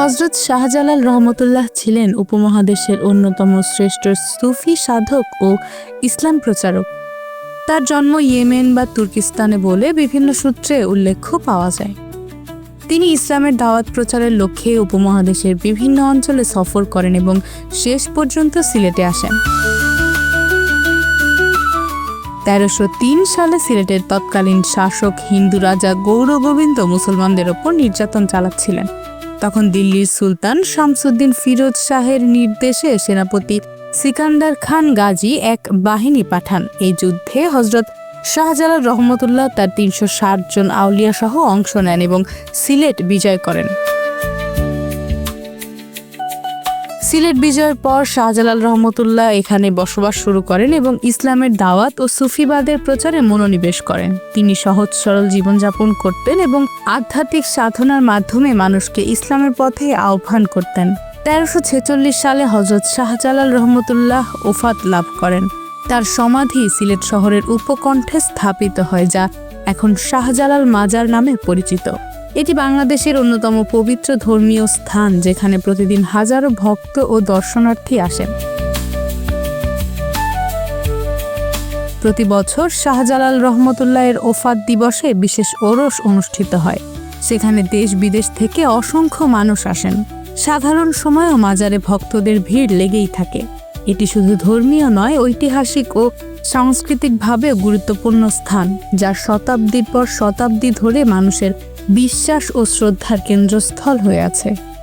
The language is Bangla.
হজরত শাহজালাল রহমতুল্লাহ ছিলেন উপমহাদেশের অন্যতম শ্রেষ্ঠ সুফি সাধক ও ইসলাম প্রচারক। তার জন্ম ইয়েমেন বা তুর্কিস্তানে বলে বিভিন্ন সূত্রে উল্লেখ পাওয়া যায়। তিনি ইসলামের দাওয়াত প্রচারের লক্ষ্যে উপমহাদেশের বিভিন্ন অঞ্চলে সফর করেন এবং শেষ পর্যন্ত সিলেটে আসেন। তেরোশো তিন সালে সিলেটের তৎকালীন শাসক হিন্দু রাজা গৌরগোবিন্দ মুসলমানদের ওপর নির্যাতন চালাচ্ছিলেন। তখন দিল্লির সুলতান শামসুদ্দিন ফিরোজ শাহের নির্দেশে সেনাপতি সিকান্দার খান গাজী এক বাহিনী পাঠান। এই যুদ্ধে হজরত শাহজালাল রহমতুল্লাহ তার তিনশো ষাট জন আউলিয়া সহ অংশ নেন এবং সিলেট বিজয় করেন। সিলেট বিজয়ের পর শাহজালাল রহমতুল্লাহ এখানে বসবাস শুরু করেন এবং ইসলামের দাওয়াত ও সুফিবাদের প্রচারে মনোনিবেশ করেন। তিনি সহজ সরল জীবনযাপন করতেন এবং আধ্যাত্মিক সাধনার মাধ্যমে মানুষকে ইসলামের পথে আহ্বান করতেন। তেরোশো ছেচল্লিশ সালে হজরত শাহজালাল রহমতুল্লাহ ওফাত লাভ করেন। তার সমাধি সিলেট শহরের উপকণ্ঠে স্থাপিত হয়, যা এখন শাহজালাল মাজার নামে পরিচিত। এটি বাংলাদেশের অন্যতম পবিত্র ধর্মীয় স্থান, যেখানে প্রতিদিন হাজারো ভক্ত ও দর্শনার্থী আসেন। প্রতি বছর শাহজালাল রহমতুল্লাহের ওফাত দিবসে বিশেষ ওরস অনুষ্ঠিত হয়। সেখানে দেশ বিদেশ থেকে অসংখ্য মানুষ আসেন। সাধারণ সময়েও মাজারে ভক্তদের ভিড় লেগেই থাকে। এটি শুধু ধর্মীয় নয়, ঐতিহাসিক ও সাংস্কৃতিকভাবে গুরুত্বপূর্ণ স্থান যা শতাব্দীর পর শতাব্দী ধরে মানুষের বিশ্বাস ও শ্রদ্ধার কেন্দ্রস্থল হয়ে আছে।